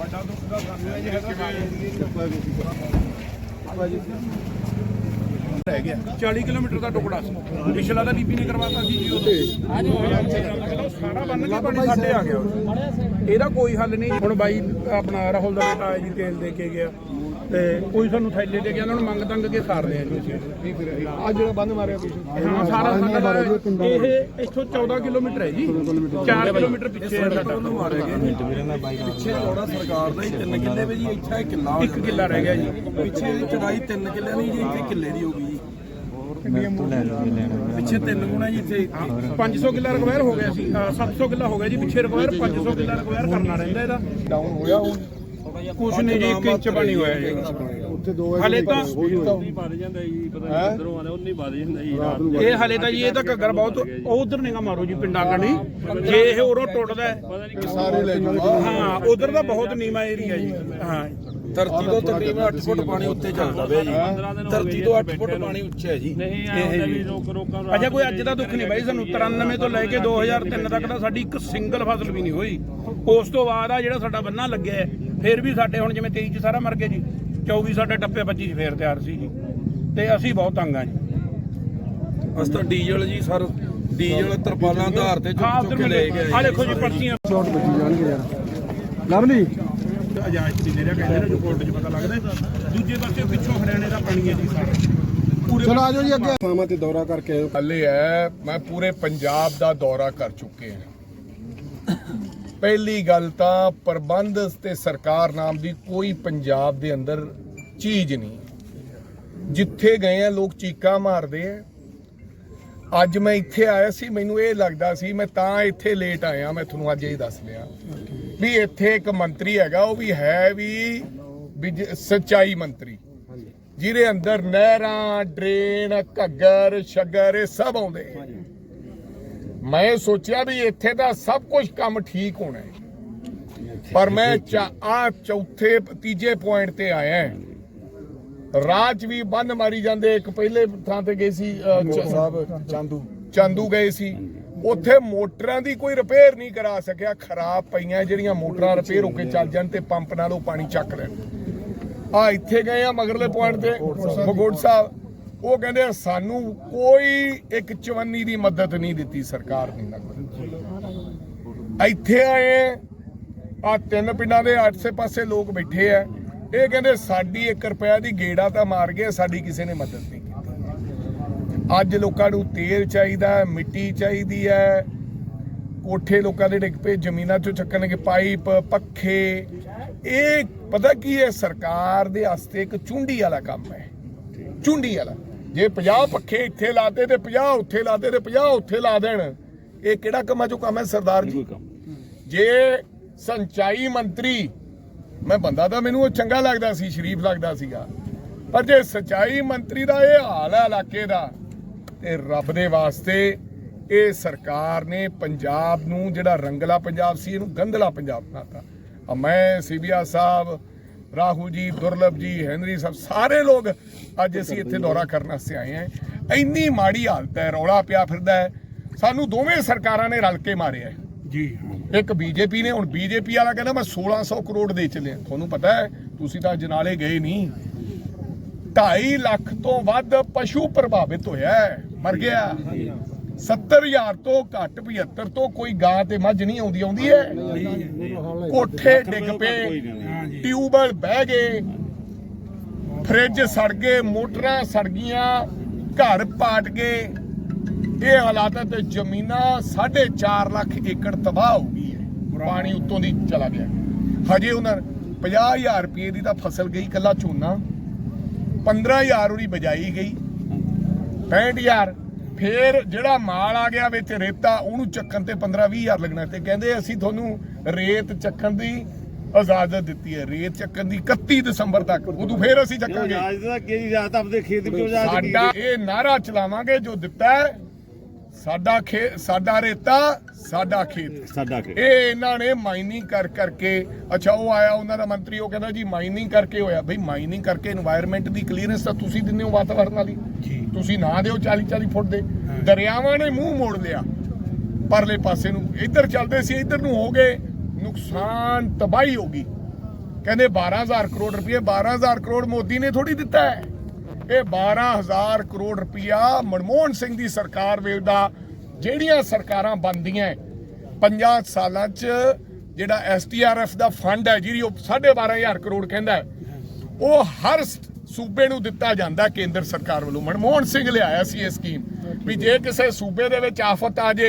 ਵੱਡਾ ਦੁੱਖ ਦਾ ਸਾਨੂੰ ਹੈ ਰਹਿ ਗਿਆ 40 ਕਿਲੋਮੀਟਰ ਦਾ ਟੁਕੜਾ ਸੀ। ਪਿਛਲਾ ਤਾਂ ਬੀਬੀ ਨੇ ਕਰਵਾਤਾ ਸੀ ਜੀ ਉਹ ਸਾਰਾ ਬੰਨ ਕੇ ਪਾਣੀ ਸਾਡੇ ਆ ਗਿਆ। ਇਹਦਾ ਕੋਈ ਹੱਲ ਨਹੀਂ। ਹੁਣ ਬਾਈ ਆਪਣਾ ਰਾਹੁਲ ਦਾ ਬੇਟਾ ਹੈ ਜੀ, ਤੇਲ ਦੇ ਕੇ ਗਿਆ। ਤੇ ਕੋਈ ਸਾਨੂੰ ਥੈਲੇ ਦੇ ਗਿਆ ਉਹਨਾਂ ਨੂੰ ਮੰਗ ਤੰਗ ਕੇ ਸਾਰਦੇ ਆ ਜੀ ਅਸੀਂ। ਆ ਜਿਹੜਾ ਬੰਦ ਮਾਰਿਆ ਪਿੱਛੇ ਹਾਂ ਸਾਰਾ ਸਾਡਾ ਇਹ ਇੱਥੋਂ 14 ਕਿਲੋਮੀਟਰ ਹੈ ਜੀ। 4 ਕਿਲੋਮੀਟਰ ਪਿੱਛੇ ਹੈ। ਸਾਡਾ ਪਿੱਛੇ ਚੌੜਾ ਸਰਕਾਰ ਦਾ ਹੀ 3 ਕਿੱਲੇ ਵੀ ਜੀ ਇੱਥੇ ਕਿੱਲਾ ਹੋ ਇੱਕ ਕਿੱਲਾ ਰਹਿ ਗਿਆ ਜੀ। ਪਿੱਛੇ ਦੀ ਚੜਾਈ 3 ਕਿੱਲੇ ਨਹੀਂ ਜੀ ਇੱਥੇ ਕਿੱਲੇ ਦੀ ਹੋ ਗਈ ਜੀ। ਪਿੱਛੇ 3 ਗੁਣਾ ਜੀ ਇੱਥੇ। 500 ਕਿੱਲਾ ਰਿਕਵਾਇਰ ਹੋ ਗਿਆ ਸੀ। ਅ, 700 ਕਿੱਲਾ ਹੋ ਗਿਆ ਜੀ। ਪਿੱਛੇ ਰਿਕਵਾਇਰ 500 ਕਿੱਲਾ ਰਿਕਵਾਇਰ ਕਰਨਾ ਰਹਿੰਦਾ ਇਹਦਾ। ਡਾਊਨ ਹੋਇਆ ਹੁਣ। ਕੁਛ ਨਹੀਂ ਜੀ 1 ਇੰਚ ਬਣੀ ਹੋਇਆ ਜੀ। ਉੱਥੇ ਦੋ ਹਲੇ ਤਾਂ ਵੱਧ ਜਾਂਦਾ ਜੀ ਪਤਾ ਨਹੀਂ ਕਿੱਧਰੋਂ ਆਉਂਦਾ ਉਨੀ ਵੱਧ ਜਾਂਦਾ ਜੀ ਰਾਤ ਨੂੰ ਇਹ ਹਲੇ ਤਾਂ ਜੀ ਇਹ ਤਾਂ ਘੱਗਰ ਬਹੁਤ ਉਹ ਉਧਰ ਨਿਗਾ ਮਾਰੋ ਜੀ ਪਿੰਡਾਂ ਕਣੀ ਜੇ ਇਹ ਉਰੋਂ ਟੁੱਟਦਾ ਹੈ, ਸਾਰੇ ਲੈ ਜਾਓ। ਹਾਂ ਉਧਰ ਦਾ ਬਹੁਤ ਨੀਵਾ ਏਰੀਆ ਜੀ। ਹਾਂ ਧਰਤੀ ਤੋਂ ਤਕਰੀਬਨ 8 ਫੁੱਟ ਪਾਣੀ ਉੱਤੇ ਚੱਲਦਾ ਪਿਆ ਜੀ। ਧਰਤੀ ਤੋਂ 8 ਫੁੱਟ ਪਾਣੀ ਉੱਚਾ ਹੈ ਜੀ। ਨਹੀਂ ਆਉਂਦਾ ਵੀ ਲੋਕ ਰੋਕਾਂ ਨੂੰ ਅਜਾ ਕੋਈ ਅੱਜ ਦਾ ਦੁੱਖ ਨਹੀਂ ਬਾਈ ਸਾਨੂੰ 93 ਤੋਂ ਲੈ ਕੇ 2003 ਤੱਕ ਦਾ ਸਾਡੀ ਇੱਕ ਸਿੰਗਲ ਫਸਲ ਵੀ ਨਹੀਂ ਹੋਈ। ਉਸ ਤੋਂ ਬਾਅਦ ਆ ਜਿਹੜਾ ਸਾਡਾ ਬੰਨਾ ਲੱਗਿਆ ਹੈ, ਫਿਰ ਵੀ ਸਾਡੇ ਹੁਣ ਜਿਵੇਂ 23 ਚ ਸਾਰਾ ਮਰ ਗਿਆ ਜੀ 24 ਸਾਡੇ ਟੱਪੇ 25 ਚ ਫੇਰ ਤਿਆਰ ਸੀ ਜੀ। ਤੇ ਅਸੀਂ ਬਹੁਤ ਤੰਗ ਆ ਜੀ। ਅਸ ਤਾਂ ਡੀਜ਼ਲ ਜੀ ਸਰ ਡੀਜ਼ਲ ਤਰਪਾਲਾਂ ਆਧਾਰ ਤੇ ਚੁੱਕ ਕੇ ਲੈ ਗਏ ਆ ਦੇਖੋ ਜੀ ਪਰਚੀਆਂ। ਸ਼ਾਟ ਬੱਜੀ ਜਾਣਗੇ ਯਾਰ। ਲਵਲੀ। ਅਜਾਇਜ਼ ਸੀ ਜਿਹੜਾ ਕਹਿੰਦੇ ਨੇ ਜੋ ਕੋਰਟ 'ਚ ਪਤਾ ਲੱਗਦਾ। ਦੂਜੇ ਪਾਸੇ ਪਿੱਛੋਂ ਹਰਿਆਣੇ ਦਾ ਪਾਣੀ ਹੈ ਜੀ ਸਾਰਾ। ਚਲੋ ਆ ਜਾਓ ਜੀ ਅੱਗੇ। ਥਾਵਾਂ ਤੇ ਦੌਰਾ ਕਰਕੇ ਹੱਲੇ ਹੈ ਮੈਂ ਪੂਰੇ ਪੰਜਾਬ ਦਾ ਦੌਰਾ ਕਰ ਚੁੱਕੇ ਹਾਂ ਪਹਿਲੀ ਗੱਲ ਤਾਂ ਪ੍ਰਬੰਧ ਤੇ ਸਰਕਾਰ ਨਾਮ ਦੀ ਕੋਈ ਪੰਜਾਬ ਦੇ ਅੰਦਰ ਚੀਜ਼ ਨਹੀਂ। ਜਿੱਥੇ ਗਏ ਆ, ਲੋਕ ਚੀਕਾਂ ਮਾਰਦੇ ਆ। ਅੱਜ ਮੈਂ ਇੱਥੇ ਆਇਆ ਸੀ, ਮੈਨੂੰ ਇਹ ਲੱਗਦਾ ਸੀ, ਮੈਂ ਤਾਂ ਇੱਥੇ ਲੇਟ ਆਇਆ, ਮੈਂ ਤੁਹਾਨੂੰ ਅੱਜ ਇਹ ਦੱਸ ਲਿਆ ਵੀ ਇੱਥੇ ਇੱਕ ਮੰਤਰੀ ਹੈਗਾ, ਉਹ ਵੀ ਹੈ ਵੀ ਸੱਚਾਈ ਮੰਤਰੀ। ਜਿਹਦੇ ਅੰਦਰ ਨਹਿਰਾਂ, ਡਰੇਨ, ਘੱਗਰ, ਸ਼ੱਗਰ, ਇਹ ਸਭ ਆਉਂਦੇ। ਮੈਂ ਸੋਚਿਆ ਵੀ ਇੱਥੇ ਦਾ ਸਭ ਕੁਝ ਕੰਮ ਠੀਕ ਹੋਣਾ ਹੈ। ਪਰ ਮੈਂ ਆ ਚੌਥੇ ਤੀਜੇ ਪੁਆਇੰਟ ਤੇ ਆਇਆ 'ਚ ਵੀ ਬੰਨ ਮਾਰੀ ਜਾਂਦੇ। ਇੱਕ ਪਹਿਲੇ ਥਾਂ ਤੇ ਗਏ ਸੀ ਸਾਹਿਬ ਚਾਂਦੂ। ਚਾਂਦੂ ਗਏ ਸੀ। ਉੱਥੇ ਮੋਟਰਾਂ ਦੀ ਕੋਈ ਰਿਪੇਅਰ ਨਹੀਂ ਕਰਾ ਸਕਿਆ। ਖਰਾਬ ਪਈਆਂ ਜਿਹੜੀਆਂ ਮੋਟਰਾਂ ਰਿਪੇਅਰ ਹੋ ਕੇ ਚੱਲ ਜਾਣ ਤੇ ਪੰਪ ਨਾਲ ਉਹ ਪਾਣੀ ਚੱਕ ਲੈਣ। ਆ ਇੱਥੇ ਗਏ ਆ ਮਗਰਲੇ ਪੁਆਇੰਟ ਤੇ। ਮਗੋੜ ਸਾਹਿਬ। ਉਹ ਕਹਿੰਦੇ ਸਾਨੂੰ ਕੋਈ ਇੱਕ ਚਵੰਨੀ ਦੀ ਮਦਦ ਨਹੀਂ ਦਿੱਤੀ ਸਰਕਾਰ ਨੇ ਨਾ ਇੱਥੇ ਆਏ, ਆ ਤਿੰਨ ਪਿੰਡਾਂ ਦੇ ਆਸੇ ਪਾਸੇ ਲੋਕ ਬੈਠੇ ਆ। ਇਹ ਕਹਿੰਦੇ, ਸਾਡੀ 1 ਰੁਪਿਆ ਦੀ ਗੇੜਾ ਤਾਂ ਮਾਰ ਗਿਆ, ਸਾਡੀ ਕਿਸੇ ਨੇ ਮਦਦ ਨਹੀਂ ਕੀਤੀ। ਅੱਜ ਲੋਕਾਂ ਨੂੰ ਤੇਲ ਚਾਹੀਦਾ, ਮਿੱਟੀ ਚਾਹੀਦੀ ਹੈ। ਕੋਠੇ ਲੋਕਾਂ ਦੇ ਡਿੱਗ ਪਏ, ਜ਼ਮੀਨਾਂ ਚੋਂ ਚੱਕਣਗੇ ਪਾਈਪ, ਪੱਖੇ। ਇਹ ਪਤਾ ਕੀ ਹੈ, ਸਰਕਾਰ ਦੇ ਵਾਸਤੇ ਇੱਕ ਚੁੰਡੀ ਵਾਲਾ ਕੰਮ ਹੈ। ਚੁੰਡੀ ਵਾਲਾ। ਜੇ 50 ਪੱਖੇ ਇੱਥੇ ਲਾਤੇ ਤੇ 50 ਉੱਥੇ ਲਾਤੇ ਤੇ 50 ਉੱਥੇ ਲਾ ਦੇਣ ਇਹ ਕਿਹੜਾ ਕੰਮਾਂ ਚੋਂ ਕੰਮ ਹੈ ਸਰਦਾਰ ਜੀ? ਜੇ ਸੰਚਾਈ ਮੰਤਰੀ ਮੈਂ ਬੰਦਾ ਤਾਂ ਮੈਨੂੰ ਉਹ ਚੰਗਾ ਲੱਗਦਾ ਸੀ ਸ਼ਰੀਫ ਲੱਗਦਾ ਸੀਗਾ ਪਰ ਜੇ ਸਚਾਈ ਮੰਤਰੀ ਦਾ ਇਹ ਹਾਲ ਹੈ ਇਲਾਕੇ ਦਾ ਤੇ ਰੱਬ ਦੇ ਵਾਸਤੇ ਇਹ ਸਰਕਾਰ ਨੇ ਪੰਜਾਬ ਨੂੰ ਜਿਹੜਾ ਰੰਗਲਾ ਪੰਜਾਬ ਸੀ ਇਹਨੂੰ ਗੰਧਲਾ ਪੰਜਾਬ ਬਣਾਤਾ। ਮੈਂ ਸੀਬੀਆ ਸਾਹਿਬ ਰਾਹੁਲ ਜੀ ਦੁਰਲਭ ਜੀ ਹੈਨਰੀ ਸਾਹਿਬ ਸਾਰੇ ਲੋਕ ਅੱਜ ਅਸੀਂ ਇੱਥੇ ਦੌਰਾ ਕਰਨ ਵਾਸਤੇ ਆਏ ਹਾਂ। ਇੰਨੀ ਮਾੜੀ ਹਾਲਤ ਹੈ ਰੌਲਾ ਪਿਆ ਫਿਰਦਾ ਹੈ। ਸਾਨੂੰ ਦੋਵੇਂ ਸਰਕਾਰਾਂ ਨੇ ਰਲ ਕੇ ਮਾਰਿਆ ਜੀ। ਇੱਕ ਬੀਜੇਪੀ ਨੇ ਹੁਣ ਬੀਜੇਪੀ ਵਾਲਾ ਕਹਿੰਦਾ ਮੈਂ 1600 ਕਰੋੜ ਦੇ ਚੱਲਿਆ। ਤੁਹਾਨੂੰ ਪਤਾ ਹੈ ਤੁਸੀਂ ਤਾਂ ਜਨਾਲੇ ਗਏ ਨਹੀਂ। 2.5 ਲੱਖ ਤੋਂ ਵੱਧ ਪਸ਼ੂ ਪ੍ਰਭਾਵਿਤ ਹੋਇਆ ਹੈ, ਮਰ ਗਿਆ। 70000 ਤੋਂ ਘੱਟ 75 ਤੋਂ ਕੋਈ ਗਾਂ ਤੇ ਮੱਝ ਨਹੀਂ ਆਉਂਦੀ ਆਉਂਦੀ ਹੈ। ਕੋਠੇ ਡਿੱਗ ਪਏ। ਟਿਊਬਲ ਬਹਿ ਗਏ। ਫ੍ਰਿਜ ਸੜ ਗਏ, ਮੋਟਰਾਂ ਸੜ ਗਈਆਂ, ਘਰ ਪਾਟ ਗਏ। ਇਹ ਹਾਲਾਤ ਤੇ ਜ਼ਮੀਨਾਂ 4.5 ਲੱਖ ਏਕੜ ਤਬਾਹ ਹੋ ਗਈ ਹੈ। ਪਾਣੀ ਉੱਤੋਂ ਦੀ ਚਲਾ ਗਿਆ। ਹਜੇ ਉਹਨਾਂ 50000 ਰੁਪਏ ਦੀ ਤਾਂ ਫਸਲ ਗਈ ਕੱਲਾ ਝੋਨਾ। 15000 ਉਹਦੀ ਬਜਾਈ ਗਈ। 65000 ਫੇਰ ਜਿਹੜਾ ਮਾਲ ਆ ਗਿਆ ਵਿੱਚ ਰੇਤਾ, ਉਹਨੂੰ ਚੱਕਣ ਤੇ 15-20000 ਲੱਗਣਾ ਤੇ ਕਹਿੰਦੇ ਅਸੀਂ ਤੁਹਾਨੂੰ ਰੇਤ ਚੱਕਣ ਦੀ ਇਜਾਜ਼ਤ ਦਿੱਤੀ ਹੈ ਰੇਤ ਚੱਕਣ ਦੀ 31 ਦਸੰਬਰ ਤੱਕ ਉਦੋਂ ਫੇਰ ਅਸੀਂ ਚੱਕਾਂਗੇ। ਸਾਡਾ ਇਹ ਨਾਰਾ ਚਲਾਵਾਂਗੇ ਜੋ ਦਿੱਤਾ ਹੈ। ਸਾਡਾ ਖੇਤ ਸਾਡਾ ਰੇਤਾ ਸਾਡਾ ਖੇਤ। ਸਾਡਾ ਖੇਤ। ਇਹ ਇਹਨਾਂ ਨੇ ਮਾਈਨਿੰਗ ਕਰ ਕਰਕੇ ਅੱਛਾ ਉਹ ਆਇਆ ਉਹਨਾਂ ਦਾ ਮੰਤਰੀ ਉਹ ਕਹਿੰਦਾ ਜੀ ਮਾਈਨਿੰਗ ਕਰਕੇ ਹੋਇਆ। ਬਈ ਮਾਈਨਿੰਗ ਕਰਕੇ এনवायरमेंਟ ਦੀ ਕਲੀਅਰੈਂਸ ਤਾਂ ਤੁਸੀਂ ਦਿੰਦੇ ਹੋ ਵਾਤਾਵਰਣ ਵਾਲੀ। ਤੁਸੀਂ ਨਾ ਦਿਓ 40 40 ਫੁੱਟ ਦੇ। ਦਰਿਆਵਾਂ ਨੇ ਮੂੰਹ ਮੋੜ ਲਿਆ। ਪਰਲੇ ਪਾਸੇ ਨੂੰ। ਇੱਧਰ ਚੱਲਦੇ ਸੀ ਇੱਧਰ ਨੂੰ ਹੋ ਗਏ। ਨੁਕਸਾਨ ਤਬਾਹੀ ਹੋ ਗਈ। ਕਹਿੰਦੇ 12000 ਕਰੋੜ ਰੁਪਏ 12000 ਕਰੋੜ ਮੋਦੀ ਨੇ ਥੋੜੀ ਦਿੱਤਾ ਹੈ। ਇਹ 12000 ਕਰੋੜ ਰੁਪਇਆ ਮਨਮੋਹਨ ਸਿੰਘ ਦੀ ਸਰਕਾਰ ਵੇਲੇ ਦਾ ਜਿਹੜੀਆਂ ਸਰਕਾਰਾਂ ਬਣਦੀਆਂ 50 ਸਾਲਾਂ 'ਚ ਜਿਹੜਾ ਐਸਟੀਆਰਐਫ ਦਾ ਫੰਡ ਹੈ, ਜਿਹੜੀ ਉਹ 12500 ਕਰੋੜ ਕਹਿੰਦਾ ਉਹ ਹਰ ਸੂਬੇ ਨੂੰ ਦਿੱਤਾ ਜਾਂਦਾ ਕੇਂਦਰ ਸਰਕਾਰ ਵੱਲੋਂ। ਮਨਮੋਹਨ ਸਿੰਘ ਲਿਆਇਆ ਸੀ ਇਹ ਸਕੀਮ, ਵੀ ਜੇ ਕਿਸੇ ਸੂਬੇ ਦੇ ਵਿੱਚ ਆਫਤ ਆ ਜੇ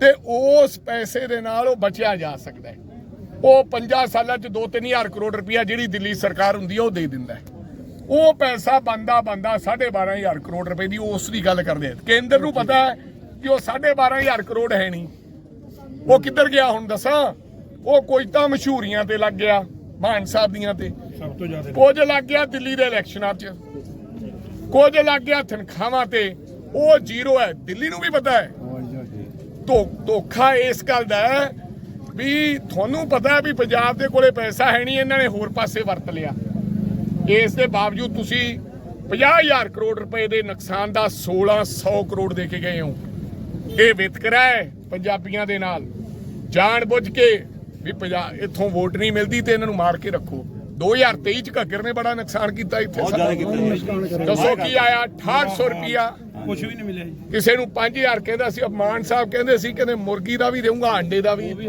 ਤੇ ਉਸ ਪੈਸੇ ਦੇ ਨਾਲ ਉਹ ਬਚਿਆ ਜਾ ਸਕਦਾ ਹੈ। ਉਹ 50 ਸਾਲਾਂ 'ਚ 2-3000 ਕਰੋੜ ਰੁਪਇਆ ਜਿਹੜੀ ਦਿੱਲੀ ਸਰਕਾਰ ਹੁੰਦੀ ਹੈ ਉਹ ਦੇ ਦਿੰਦਾ ਹੈ। ਉਹ ਪੈਸਾ ਬੰਦਾ ਬੰਦਾ 12500 ਕਰੋੜ ਰੁਪਏ ਦੀ ਉਸ ਦੀ ਗੱਲ ਕਰਦੇ ਆ। ਕੇਂਦਰ ਨੂੰ ਪਤਾ ਹੈ ਕਿ ਉਹ 12500 ਕਰੋੜ ਹੈ ਨਹੀਂ। ਉਹ ਕਿੱਧਰ ਗਿਆ ਹੁਣ ਦੱਸਾਂ? ਉਹ ਕੋਈ ਤਾਂ ਮਸ਼ਹੂਰੀਆਂ ਤੇ ਲੱਗ ਗਿਆ ਮਾਨ ਸਾਹਿਬ ਦੀਆਂ ਤੇ। ਸਭ ਤੋਂ ਜ਼ਿਆਦਾ। ਕੁਝ ਲੱਗ ਗਿਆ ਦਿੱਲੀ ਦੇ ਇਲੈਕਸ਼ਨਾਂ 'ਚ। ਕੁਝ ਲੱਗ ਗਿਆ ਤਨਖਾਹਾਂ ਤੇ। ਉਹ ਜ਼ੀਰੋ ਹੈ। ਦਿੱਲੀ ਨੂੰ ਵੀ ਪਤਾ ਹੈ। ਧੋਖਾ ਇਸ ਗੱਲ ਦਾ ਵੀ ਤੁਹਾਨੂੰ ਪਤਾ ਹੈ ਵੀ ਪੰਜਾਬ ਦੇ ਕੋਲੇ ਪੈਸਾ ਹੈ ਨਹੀਂ ਇਹਨਾਂ ਨੇ ਹੋਰ ਪਾਸੇ ਵਰਤ ਲਿਆ। ਇਸ ਦੇ ਬਾਵਜੂਦ ਤੁਸੀਂ 50000 ਕਰੋੜ ਰੁਪਏ ਦੇ ਨੁਕਸਾਨ ਦਾ 1600 ਕਰੋੜ ਦੇ ਕੇ ਗਏ ਹੋ। ਇਹ ਵਿਤਕਰਾ ਹੈ ਪੰਜਾਬੀਆਂ ਦੇ ਨਾਲ। ਜਾਣ ਬੁੱਝ ਕੇ ਵੀ ਪੰਜਾਬ ਇੱਥੋਂ ਵੋਟ ਨਹੀਂ ਮਿਲਦੀ ਤੇ ਇਹਨਾਂ ਨੂੰ ਮਾਰ ਕੇ ਰੱਖੋ। 2023 ਚ ਘੱਗਰ ਨੇ ਬੜਾ ਨੁਕਸਾਨ ਕੀਤਾ ਇੱਥੇ। ਦੱਸੋ ਕੀ ਆਇਆ? 6800 ਰੁਪਿਆ ਕੁਝ ਵੀ ਨਹੀਂ ਮਿਲਿਆ ਜੀ। ਕਿਸੇ ਨੂੰ 5000 ਕਹਿੰਦਾ ਸੀ ਮਾਨ ਸਾਹਿਬ ਕਹਿੰਦੇ ਸੀ ਕਹਿੰਦੇ ਮੁਰਗੀ ਦਾ ਵੀ ਦੇਊਂਗਾ ਅੰਡੇ ਦਾ ਵੀ। ਇਹਨਾਂ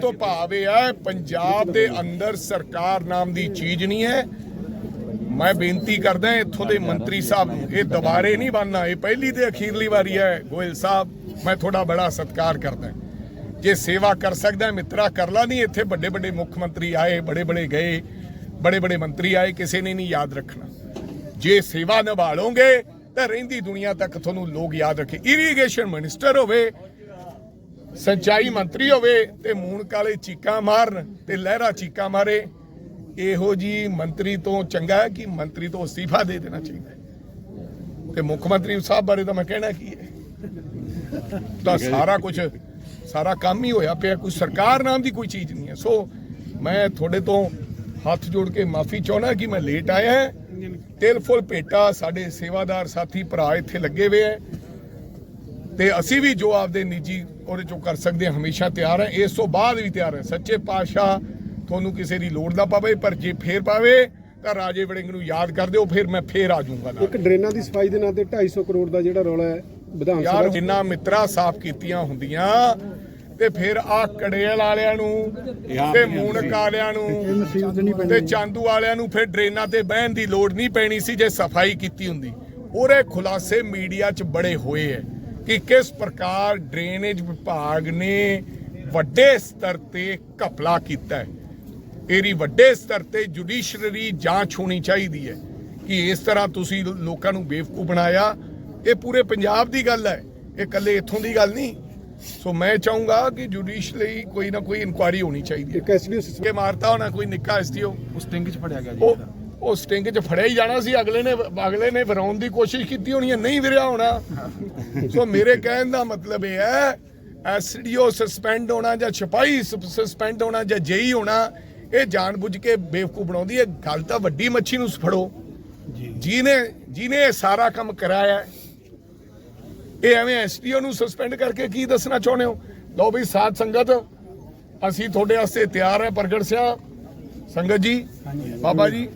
ਤੋਂ ਭਾਵ ਇਹ ਹੈ ਪੰਜਾਬ ਦੇ ਅੰਦਰ ਸਰਕਾਰ ਨਾਮ ਦੀ ਚੀਜ਼ ਨਹੀਂ ਹੈ। ਮੈਂ ਬੇਨਤੀ ਕਰਦਾ ਇੱਥੋਂ ਦੇ ਮੰਤਰੀ ਸਾਹਿਬ ਨੂੰ ਇਹ ਦੁਬਾਰੇ ਨਹੀਂ ਬਣਨਾ। ਇਹ ਪਹਿਲੀ ਤੇ ਅਖੀਰਲੀ ਵਾਰੀ ਹੈ ਗੋਇਲ ਸਾਹਿਬ ਮੈਂ ਤੁਹਾਡਾ ਬੜਾ ਸਤਿਕਾਰ ਕਰਦਾ ਜੇ ਸੇਵਾ ਕਰ ਸਕਦਾ ਮਿੱਤਰਾ ਕਰ ਲਾ। ਨਹੀਂ ਇੱਥੇ ਵੱਡੇ ਵੱਡੇ ਮੁੱਖ ਮੰਤਰੀ ਆਏ ਬੜੇ ਬੜੇ ਗਏ ਬੜੇ ਬੜੇ ਮੰਤਰੀ ਆਏ ਕਿਸੇ ਨੇ ਨਹੀਂ ਯਾਦ ਰੱਖਣਾ। ਜੇ ਸੇਵਾ ਨਿਭਾਲੋਗੇ, ਤਾਂ ਰਹਿੰਦੀ ਦੁਨੀਆ ਤੱਕ ਤੁਹਾਨੂੰ ਲੋਕ ਯਾਦ ਰੱਖੇ। ਇਰੀਗੇਸ਼ਨ ਮਿਨਿਸਟਰ ਹੋਵੇ, ਸਿੰਚਾਈ ਮੰਤਰੀ ਹੋਵੇ, ਤੇ ਮੂਣ ਕਾਲੇ ਚੀਕਾਂ ਮਾਰਨ ਤੇ ਲਹਿਰਾ ਚੀਕਾਂ ਮਾਰੇ, ਇਹੋ ਜੀ ਮੰਤਰੀ ਤੋਂ ਚੰਗਾ ਹੈ ਕਿ ਮੰਤਰੀ ਤੋਂ ਅਸਤੀਫਾ ਦੇ ਦੇਣਾ ਚਾਹੀਦਾ ਤੇ ਮੁੱਖ ਮੰਤਰੀ ਸਾਹਿਬ ਬਾਰੇ ਤਾਂ ਮੈਂ ਕਹਿਣਾ ਕੀ ਹੈ? ਤਾਂ ਸਾਰਾ ਕੁਝ, ਸਾਰਾ ਕੰਮ ਹੀ ਹੋਇਆ ਪਿਆ, ਕੋਈ ਸਰਕਾਰ ਨਾਮ ਦੀ ਕੋਈ ਚੀਜ਼ ਨਹੀਂ ਹੈ। ਸੋ ਮੈਂ ਤੁਹਾਡੇ ਤੋਂ ਹੱਥ ਜੋੜ ਕੇ ਮਾਫੀ ਚਾਹਣਾ ਕਿ ਮੈਂ ਲੇਟ ਆਇਆ ਹਾਂ। ਤਿਲ ਫੁੱਲ ਭੇਟਾ ਸਾਡੇ ਸੇਵਾਦਾਰ ਸਾਥੀ ਭਰਾ ਇੱਥੇ ਲੱਗੇ ਹੋਏ ਹੈ ਤੇ ਅਸੀਂ ਵੀ ਜੋ ਆਪਦੇ ਨਿੱਜੀ ਉਹਦੇ ਚੋਂ ਕਰ ਸਕਦੇ ਹਾਂ ਹਮੇਸ਼ਾ ਤਿਆਰ ਹੈ। ਇਸ ਤੋਂ ਬਾਅਦ ਵੀ ਤਿਆਰ ਹੈ। ਸੱਚੇ ਪਾਤਸ਼ਾਹ ਤੁਹਾਨੂੰ ਕਿਸੇ ਦੀ ਲੋੜ ਨਾ ਪਵੇ ਪਰ ਜੇ ਫੇਰ ਪਾਵੇ ਤਾਂ ਰਾਜੇ ਵੜਿੰਗ ਨੂੰ ਯਾਦ ਕਰ ਦਿਓ ਫਿਰ ਮੈਂ ਫੇਰ ਆ ਜਾਊਂਗਾ ਨਾਲ। ਇੱਕ ਡਰੇਨਾਂ ਦੀ ਸਫ਼ਾਈ ਦੇ ਨਾਂ ਤੇ 250 ਕਰੋੜ ਦਾ ਜਿਹੜਾ ਰੌਲਾ ਹੈ ਵਿਧਾਨ ਯਾਰ ਸਭਾ ਜਿੰਨਾ ਮਿੱਤਰਾ ਸਾਫ਼ ਕੀਤੀਆਂ ਹੁੰਦੀਆਂ ਤੇ ਫਿਰ ਆ ਕੜੇਲ ਵਾਲਿਆਂ ਨੂੰ ਤੇ ਮੂਨਕ ਵਾਲਿਆਂ ਨੂੰ ਤੇ ਚਾਂਦੂ ਵਾਲਿਆਂ ਨੂੰ ਫਿਰ ਡਰੇਨਾਂ ਤੇ ਬਹਿਣ ਦੀ ਲੋੜ ਨਹੀਂ ਪੈਣੀ ਸੀ ਜੇ ਸਫ਼ਾਈ ਕੀਤੀ ਹੁੰਦੀ। ਉਹਦੇ ਖੁਲਾਸੇ ਮੀਡੀਆ 'ਚ ਬੜੇ ਹੋਏ ਐ ਕਿ ਕਿਸ ਪ੍ਰਕਾਰ ਡਰੇਨੇਜ ਵਿਭਾਗ ਨੇ ਵੱਡੇ ਸਤਰ ਤੇ ਘਪਲਾ ਕੀਤਾ ਹੈ ਇਹਦੀ ਵੱਡੇ ਸਤਰ ਤੇ ਜੁਡੀਸ਼ਰੀ ਜਾਂਚ ਹੋਣੀ ਚਾਹੀਦੀ ਹੈ ਕਿ ਇਸ ਤਰ੍ਹਾਂ ਤੁਸੀਂ ਲੋਕਾਂ ਨੂੰ ਬੇਵਕੂਫ ਬਣਾਇਆ। ਇਹ ਪੂਰੇ ਪੰਜਾਬ ਦੀ ਗੱਲ ਹੈ ਇਹ ਇਕੱਲੇ ਇੱਥੋਂ ਦੀ ਗੱਲ ਨਹੀਂ। ਸੋ ਮੈਂ ਚਾਹੂੰਗਾ ਕਿ ਜੁਡੀਸ਼ਰੀ ਕੋਈ ਨਾ ਕੋਈ ਇਨਕੁਆਇਰੀ ਹੋਣੀ ਚਾਹੀਦੀ ਹੈ। ਇੱਕ ਐਸਡੀਓ ਕਿ ਮਾਰਤਾ ਹੋਣਾ ਕੋਈ ਨਿੱਕਾ ਐਸਟੀਓ ਉਸ ਟਿੰਗ 'ਚ ਫੜਿਆ ਗਿਆ ਜੀ ਉਹ ਉਹ ਸਟਿੰਗ 'ਚ ਫੜਿਆ ਹੀ ਜਾਣਾ ਸੀ। ਅਗਲੇ ਨੇ ਅਗਲੇ ਨੇ ਵਰਾਉਣ ਦੀ ਕੋਸ਼ਿਸ਼ ਕੀਤੀ ਹੋਣੀ ਹੈ ਨਹੀਂ ਵਿਰਿਆ ਹੋਣਾ। ਸੋ ਮੇਰੇ ਕਹਿਣ ਦਾ ਮਤਲਬ ਇਹ ਹੈ ਐਸਡੀਓ ਸਸਪੈਂਡ ਹੋਣਾ ਜਾਂ ਛਪਾਈ ਸਸਪੈਂਡ ਹੋਣਾ ਜਾਂ ਜੇਈ ਹੋਣਾ ਇਹ ਜਾਣਬੁੱਝ ਕੇ ਬੇਵਕੂਫ ਬਣਾਉਂਦੀ ਹੈ। ਗੱਲ ਤਾਂ ਵੱਡੀ ਮੱਛੀ ਨੂੰ ਫੜੋ। ਜਿਹਨੇ ਜਿਹਨੇ ਇਹ ਸਾਰਾ ਕੰਮ ਕਰਾਇਆ ਹੈ, ਇਹ ਐਵੇਂ ਐਸਡੀਓ ਨੂੰ ਸਸਪੈਂਡ ਕਰਕੇ ਕੀ ਦੱਸਣਾ ਚਾਹੁੰਦੇ ਹੋ? ਲਓ ਵੀ ਸਾਧ ਸੰਗਤ ਅਸੀਂ ਤੁਹਾਡੇ ਵਾਸਤੇ ਤਿਆਰ ਹੈ ਪ੍ਰਗਟ ਸਿਆ। ਸੰਗਤ ਜੀ ਬਾਬਾ ਜੀ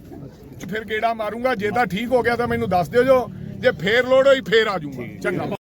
ਫਿਰ ਗੇੜਾ ਮਾਰੂੰਗਾ ਜੇ ਤਾਂ ਠੀਕ ਹੋ ਗਿਆ ਤਾਂ ਮੈਨੂੰ ਦੱਸ ਦਿਓ ਜੋ। ਜੇ ਫੇਰ ਲੋੜ ਹੋਈ ਫੇਰ ਆ ਜਾਊਂਗਾ। ਚੰਗਾ।